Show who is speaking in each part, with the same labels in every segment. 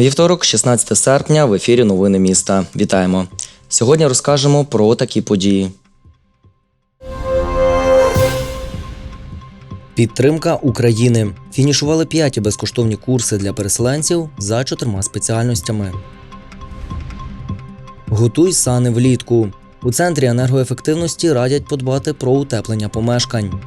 Speaker 1: Вівторок, 16 серпня, в ефірі Новини міста. Вітаємо! Сьогодні розкажемо про такі події. Підтримка України. Фінішували п'яті безкоштовні курси для переселенців за чотирма спеціальностями. Готуй сани влітку. У центрі енергоефективності радять подбати про утеплення помешкань.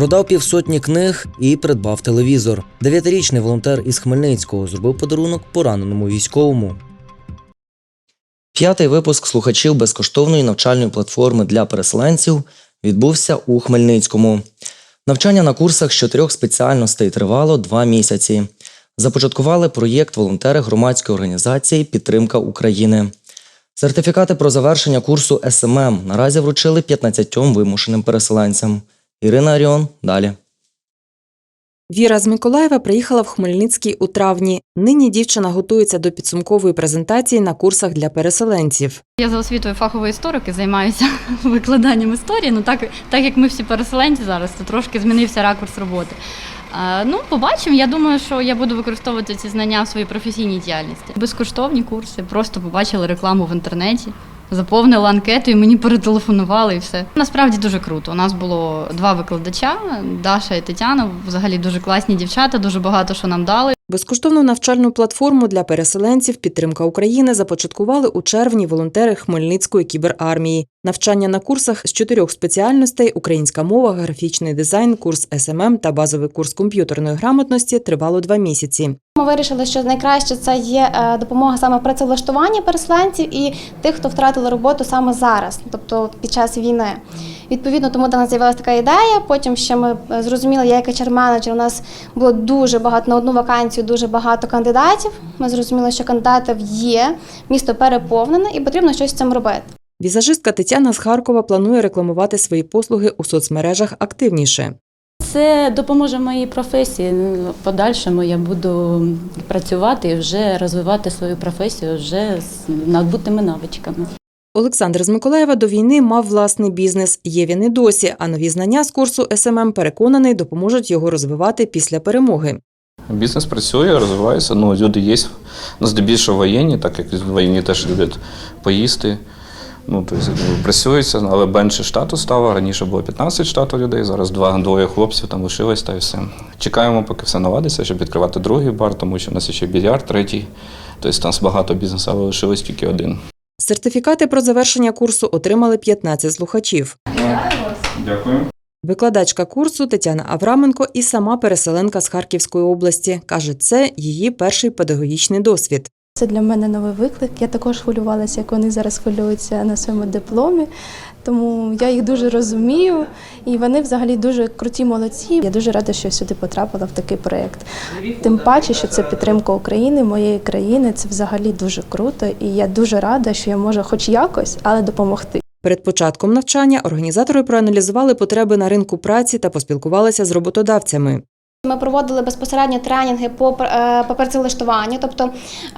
Speaker 1: Продав півсотні книг і придбав телевізор. Дев'ятирічний волонтер із Хмельницького зробив подарунок пораненому військовому. П'ятий випуск слухачів безкоштовної навчальної платформи для переселенців відбувся у Хмельницькому. Навчання на курсах з чотирьох спеціальностей тривало два місяці. Започаткували проєкт волонтери громадської організації Підтримка України. Сертифікати про завершення курсу СММ наразі вручили 15 вимушеним переселенцям. Ірина Аріон далі.
Speaker 2: Віра з Миколаєва приїхала в Хмельницький у травні. Нині дівчина готується до підсумкової презентації на курсах для переселенців.
Speaker 3: Я за освітою фаховий історик і займаюся викладанням історії. Ну так, так як ми всі переселенці зараз, то трошки змінився ракурс роботи. А, ну, побачимо. Я думаю, що я буду використовувати ці знання в своїй професійній діяльності. Безкоштовні курси, просто побачили рекламу в інтернеті. Заповнила анкету і мені перетелефонували і все. Насправді дуже круто. У нас було два викладача Даша і Тетяна. Взагалі дуже класні дівчата, дуже багато що нам дали.
Speaker 2: Безкоштовну навчальну платформу для переселенців Підтримка України започаткували у червні волонтери Хмельницької кіберармії. Навчання на курсах з чотирьох спеціальностей українська мова, графічний дизайн, курс СММ та базовий курс комп'ютерної грамотності тривало два місяці.
Speaker 4: Ми вирішили, що найкраще це є е, допомога саме в працевлаштуванні переселенців і тих, хто втратили роботу саме зараз, тобто під час війни. Відповідно, тому до нас з'явилася така ідея. Потім ще ми е, зрозуміли, я як HR-менеджер, у нас було дуже багато на одну вакансію, дуже багато кандидатів. Ми зрозуміли, що кандидатів є, місто переповнене і потрібно щось з цим робити.
Speaker 2: Візажистка Тетяна з Харкова планує рекламувати свої послуги у соцмережах активніше.
Speaker 5: Це допоможе моїй професії. Ну, В подальшому я буду працювати і вже розвивати свою професію вже з набутими навичками.
Speaker 2: Олександр з Миколаєва до війни мав власний бізнес. Є він і досі, а нові знання з курсу СММ переконаний допоможуть його розвивати після перемоги.
Speaker 6: Бізнес працює, розвивається. Ну, люди є, ну, здебільшого воєнні, так як воєнні теж люблять поїсти. Ну, тобто, працюється, але менше штату стало. Раніше було 15 штату людей, зараз два, двоє хлопців там лишилось та і все. Чекаємо, поки все наладиться, щоб відкривати другий бар, тому що в нас ще більярд, третій. Тобто нас багато бізнесу, але лишилось тільки один.
Speaker 2: Сертифікати про завершення курсу отримали 15 слухачів.
Speaker 6: Дякую.
Speaker 2: Викладачка курсу Тетяна Авраменко і сама переселенка з Харківської області каже, це її перший педагогічний досвід.
Speaker 7: Це для мене новий виклик. Я також хвилювалася, як вони зараз хвилюються на своєму дипломі. Тому я їх дуже розумію, і вони взагалі дуже круті молодці. Я дуже рада, що сюди потрапила в такий проєкт. Тим паче, що це підтримка України, моєї країни. Це взагалі дуже круто, і я дуже рада, що я можу, хоч якось, але допомогти.
Speaker 2: Перед початком навчання організатори проаналізували потреби на ринку праці та поспілкувалися з роботодавцями.
Speaker 4: Ми проводили безпосередньо тренінги по, е, по працевлаштуванню, тобто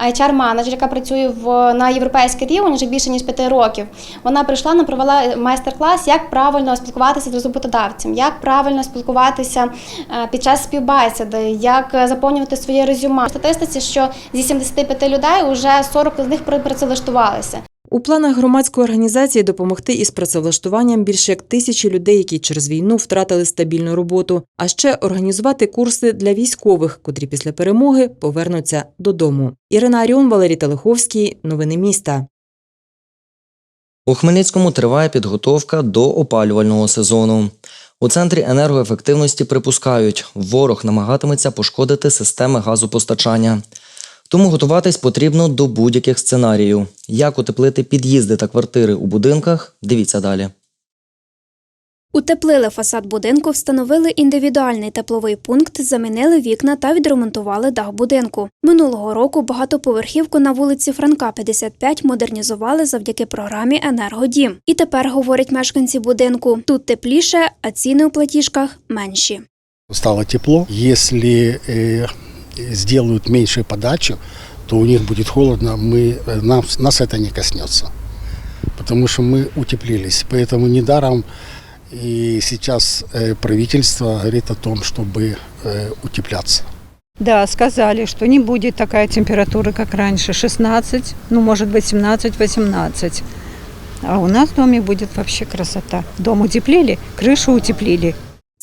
Speaker 4: HR-менеджер, яка працює в, на європейський рівень вже більше ніж 5 років. Вона прийшла, нам провела майстер-клас, як правильно спілкуватися з роботодавцем, як правильно спілкуватися е, під час співбесіди, як е, заповнювати своє резюме. В статистиці, що зі 75 людей вже 40 з них працевлаштувалися.
Speaker 2: У планах громадської організації допомогти із працевлаштуванням більше як тисячі людей, які через війну втратили стабільну роботу, а ще організувати курси для військових, котрі після перемоги повернуться додому. Ірина Аріон, Валерій Телеховський. Новини міста.
Speaker 1: У Хмельницькому триває підготовка до опалювального сезону. У центрі енергоефективності припускають, ворог намагатиметься пошкодити системи газопостачання. Тому готуватись потрібно до будь-яких сценаріїв. Як утеплити під'їзди та квартири у будинках? Дивіться далі.
Speaker 8: Утеплили фасад будинку, встановили індивідуальний тепловий пункт, замінили вікна та відремонтували дах будинку. Минулого року багатоповерхівку на вулиці Франка 55 модернізували завдяки програмі Енергодім. І тепер говорять мешканці будинку: тут тепліше, а ціни у платіжках менші.
Speaker 9: стало тепло. Если э, сделают меньшую подачу, то у них будет холодно. Мы, э, нам, нас это не коснется. Потому что мы утеплились. Поэтому недаром и сейчас э, правительство говорит о том, чтобы э, утепляться.
Speaker 10: Да, сказали, что не будет такая температура, как раньше, 16, ну, может быть, 17-18. А у нас в доме будет вообще красота. Дом утеплили, крышу утеплили.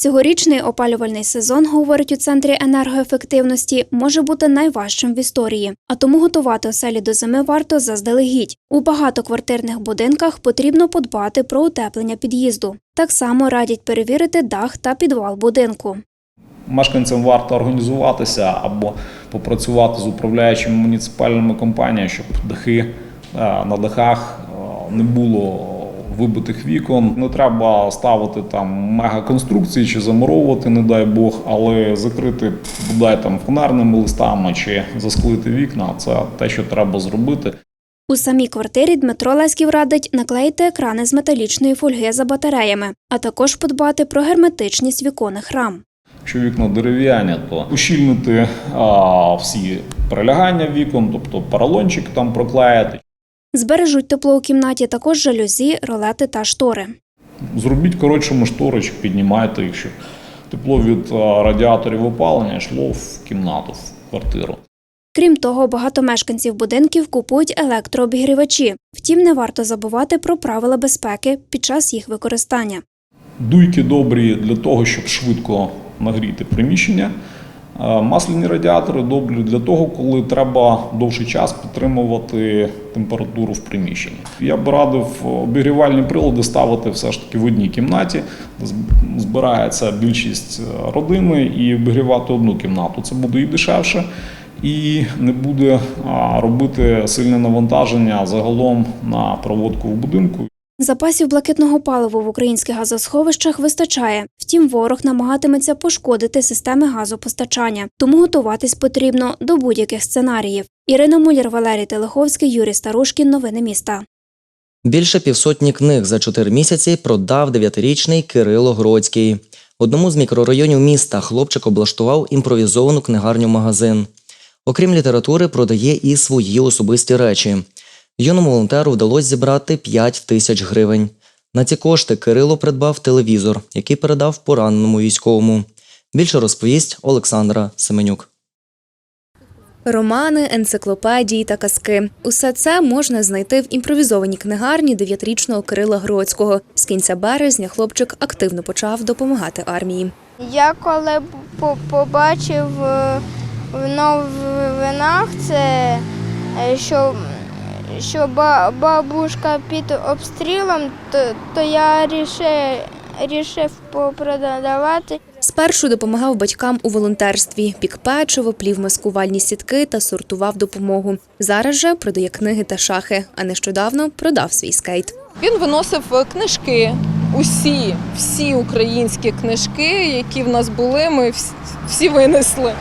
Speaker 8: Цьогорічний опалювальний сезон, говорить у центрі енергоефективності, може бути найважчим в історії, а тому готувати оселі до зими варто заздалегідь. У багатоквартирних будинках потрібно подбати про утеплення під'їзду. Так само радять перевірити дах та підвал будинку.
Speaker 11: Мешканцям варто організуватися або попрацювати з управляючими муніципальними компаніями, щоб дахи е, на дахах е, не було вибитих вікон. Не треба ставити там мегаконструкції чи замуровувати, не дай Бог, але закрити бодай там фонарними листами чи засклити вікна це те, що треба зробити.
Speaker 8: У самій квартирі Дмитро Леськів радить наклеїти екрани з металічної фольги за батареями, а також подбати про герметичність віконних рам.
Speaker 11: Якщо вікна дерев'яні, то ущільнити а, всі прилягання вікон, тобто поролончик там проклеїти.
Speaker 8: Збережуть тепло у кімнаті також жалюзі, ролети та штори.
Speaker 11: Зробіть коротшими шторочок, піднімайте їх, щоб тепло від радіаторів опалення йшло в кімнату, в квартиру.
Speaker 8: Крім того, багато мешканців будинків купують електрообігрівачі. Втім, не варто забувати про правила безпеки під час їх використання.
Speaker 11: Дуйки добрі для того, щоб швидко нагріти приміщення. Е, Масляні радіатори добрі для того, коли треба довший час підтримувати температуру в приміщенні. Я б радив обігрівальні прилади ставити все ж таки в одній кімнаті, де збирається більшість е, родини, і обігрівати одну кімнату. Це буде і дешевше, і не буде робити сильне навантаження загалом на проводку в будинку.
Speaker 8: Запасів блакитного палива в українських газосховищах вистачає. Втім, ворог намагатиметься пошкодити системи газопостачання, тому готуватись потрібно до будь-яких сценаріїв. Ірина Муляр, Валерій Телеховський, Юрій Старушкін. Новини міста.
Speaker 1: Більше півсотні книг за чотири місяці продав дев'ятирічний Кирило Гроцький. Одному з мікрорайонів міста хлопчик облаштував імпровізовану книгарню-магазин. Окрім літератури, продає і свої особисті речі. Юному волонтеру вдалося зібрати 5 тисяч гривень. На ці кошти Кирило придбав телевізор, який передав пораненому військовому. Більше розповість Олександра Семенюк.
Speaker 12: Романи, енциклопедії та казки – усе це можна знайти в імпровізованій книгарні дев'ятирічного Кирила Гроцького. З кінця березня хлопчик активно почав допомагати армії.
Speaker 13: Я коли побачив е, в новинах це, е, що, що ба- бабушка під обстрілом, то, то я рішив, рішив попродавати.
Speaker 12: Спершу допомагав батькам у волонтерстві, пік печиво, плів маскувальні сітки та сортував допомогу. Зараз же продає книги та шахи, а нещодавно продав свій скейт.
Speaker 14: Він виносив е, книжки, усі, всі українські книжки, які в нас були, ми всі винесли.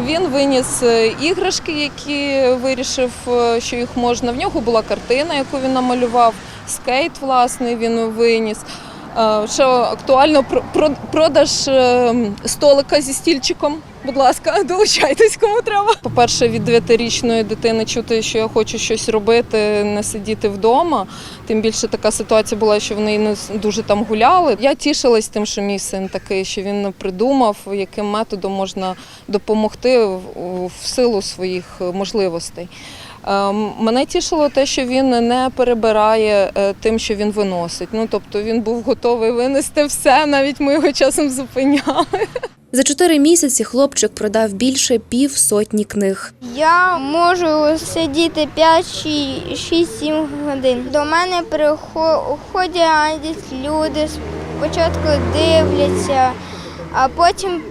Speaker 14: Він виніс е, іграшки, які вирішив, е, що їх можна. В нього була картина, яку він намалював, скейт, власний, він виніс. Е, Що актуально про- про- продаж е, столика зі стільчиком. Будь ласка, долучайтесь, кому треба. По-перше, від дев'ятирічної дитини чути, що я хочу щось робити, не сидіти вдома. Тим більше така ситуація була, що вони не дуже там гуляли. Я тішилась тим, що мій син такий, що він придумав, яким методом можна допомогти в, в силу своїх можливостей. Ем, Мене тішило те, що він не перебирає е, тим, що він виносить. Ну тобто він був готовий винести все, навіть ми його часом зупиняли.
Speaker 12: За чотири місяці хлопчик продав більше пів сотні книг.
Speaker 13: Я можу сидіти 5-6-7 годин. До мене приходять люди, спочатку дивляться, а потім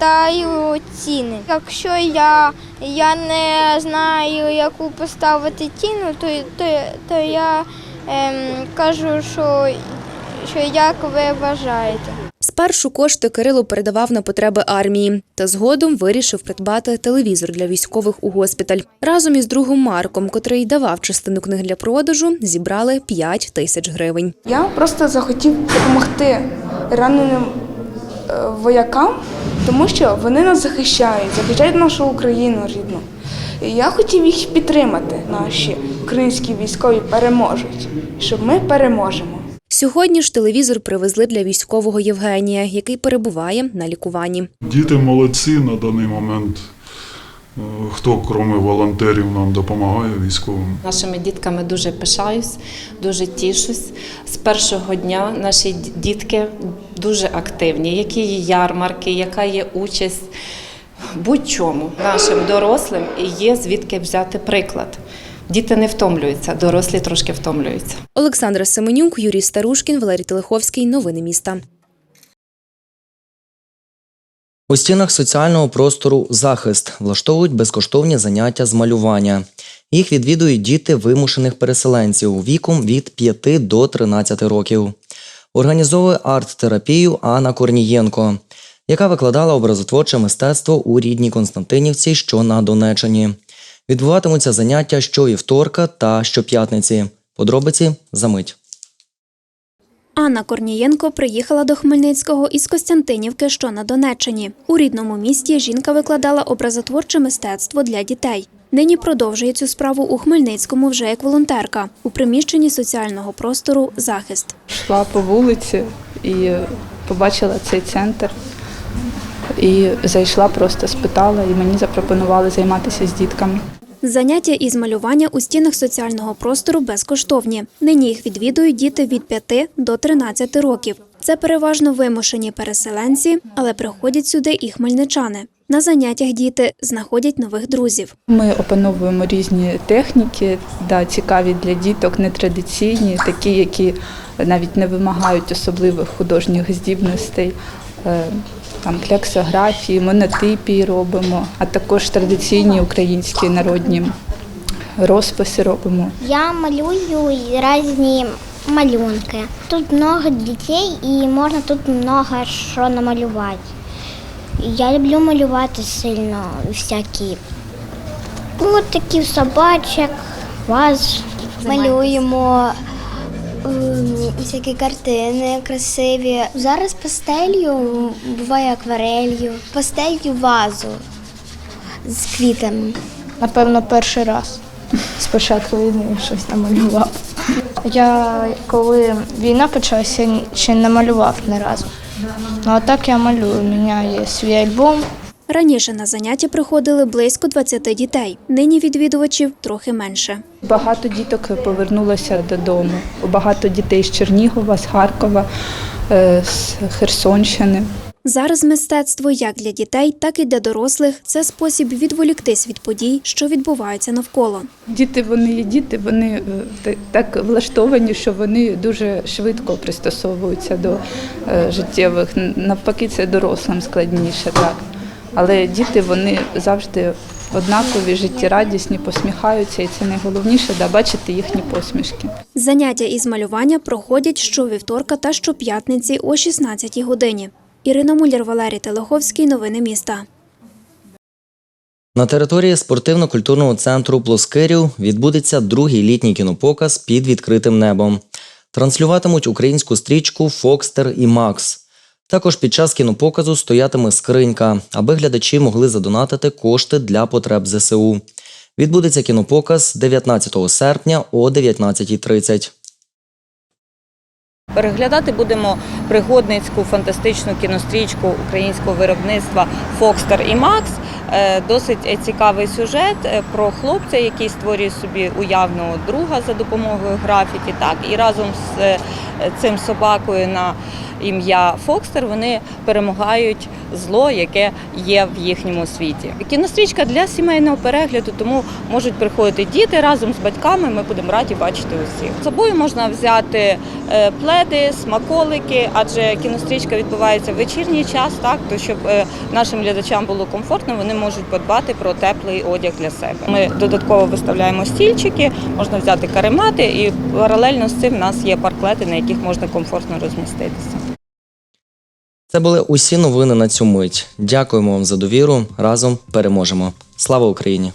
Speaker 13: питаю ціни. Якщо я, я не знаю, яку поставити ціну, то, то, то я ем, кажу, що, що як ви вважаєте.
Speaker 12: Спершу кошти Кирило передавав на потреби армії, та згодом вирішив придбати телевізор для військових у госпіталь. Разом із другом Марком, котрий давав частину книг для продажу, зібрали 5 тисяч гривень.
Speaker 15: Я просто захотів допомогти раненим воякам, тому що вони нас захищають, захищають нашу Україну рідну. І я хотів їх підтримати. Наші українські військові переможуть, щоб ми переможемо.
Speaker 12: Сьогодні ж телевізор привезли для військового Євгенія, який перебуває на лікуванні.
Speaker 16: Діти молодці на даний момент. Е, Хто, крім волонтерів, нам допомагає військовим?
Speaker 17: Нашими дітками дуже пишаюсь, дуже тішусь. З першого дня наші дітки дуже активні. Які є ярмарки, яка є участь будь-чому нашим дорослим і є звідки взяти приклад. Діти не втомлюються, дорослі трошки втомлюються.
Speaker 12: Олександра Семенюк, Юрій Старушкін, Валерій Телеховський. Новини міста.
Speaker 1: У стінах соціального простору захист влаштовують безкоштовні заняття з малювання. Їх відвідують діти вимушених переселенців віком від 5 до 13 років. Організовує арт-терапію Анна Корнієнко, яка викладала образотворче мистецтво у рідній Константинівці, що на Донеччині. Відбуватимуться заняття щовівторка та щоп'ятниці. Подробиці за мить.
Speaker 8: Анна Корнієнко приїхала до Хмельницького із Костянтинівки, що на Донеччині. У рідному місті жінка викладала образотворче мистецтво для дітей. Нині продовжує цю справу у Хмельницькому вже як волонтерка у приміщенні соціального простору Захист.
Speaker 18: йшла по вулиці і побачила цей центр. І зайшла, просто спитала, і мені запропонували займатися з дітками.
Speaker 8: Заняття із малювання у стінах соціального простору безкоштовні. Нині їх відвідують діти від 5 до 13 років. Це переважно вимушені переселенці, але приходять сюди і хмельничани. На заняттях діти знаходять нових друзів.
Speaker 18: Ми опановуємо різні техніки, да, цікаві для діток, нетрадиційні, такі, які навіть не вимагають особливих художніх здібностей. Там кляксографії, монотипії робимо, а також традиційні українські народні розписи робимо.
Speaker 13: Я малюю різні малюнки. Тут много дітей і можна тут много що намалювати. Я люблю малювати сильно всякі. Ну, такі собачок, ваз. Малюємо всякі картини красиві. Зараз пастелью, буває акварелью, пастелью вазу з квітами.
Speaker 15: Напевно, перший раз. Спочатку війни щось намалював. Я коли війна почалася, ще не малював ні разу. Ну а так я малюю. У мене є свій альбом.
Speaker 8: Раніше на заняття приходили близько 20 дітей. Нині відвідувачів трохи менше.
Speaker 18: Багато діток повернулося додому. Багато дітей з Чернігова, з Харкова, е, з Херсонщини.
Speaker 8: Зараз мистецтво як для дітей, так і для дорослих це спосіб відволіктись від подій, що відбуваються навколо.
Speaker 18: Діти вони є діти, вони е, так влаштовані, що вони дуже швидко пристосовуються до е, життєвих. Навпаки, це дорослим складніше, так. Але діти вони завжди однакові, життєрадісні, посміхаються, і це найголовніше да, бачити їхні посмішки.
Speaker 8: Заняття із малювання проходять щовівторка та щоп'ятниці о 16 годині. Ірина Муляр, Валерій Телеховський. Новини міста.
Speaker 1: На території спортивно-культурного центру Плоскирів відбудеться другий літній кінопоказ під відкритим небом. Транслюватимуть українську стрічку Фокстер і Макс. Також під час кінопоказу стоятиме скринька, аби глядачі могли задонатити кошти для потреб ЗСУ. Відбудеться кінопоказ 19 серпня о 19.30.
Speaker 19: Переглядати будемо пригодницьку фантастичну кінострічку українського виробництва Фокстер і Макс. Е, Досить цікавий сюжет е, про хлопця, який створює собі уявного друга за допомогою графіті. Так і разом з е, цим собакою на ім'я Фокстер вони перемагають зло, яке є в їхньому світі. Кінострічка для сімейного перегляду, тому можуть приходити діти разом з батьками. Ми будемо раді бачити усіх. З собою можна взяти е, пледи, смаколики, адже кінострічка відбувається в вечірній час, так то щоб е, нашим глядачам було комфортно, вони можуть подбати про теплий одяг для себе. Ми додатково виставляємо стільчики, можна взяти каремати, і паралельно з цим в нас є парклети, на яких можна комфортно розміститися.
Speaker 1: Це були усі новини на цю мить. Дякуємо вам за довіру. Разом переможемо. Слава Україні!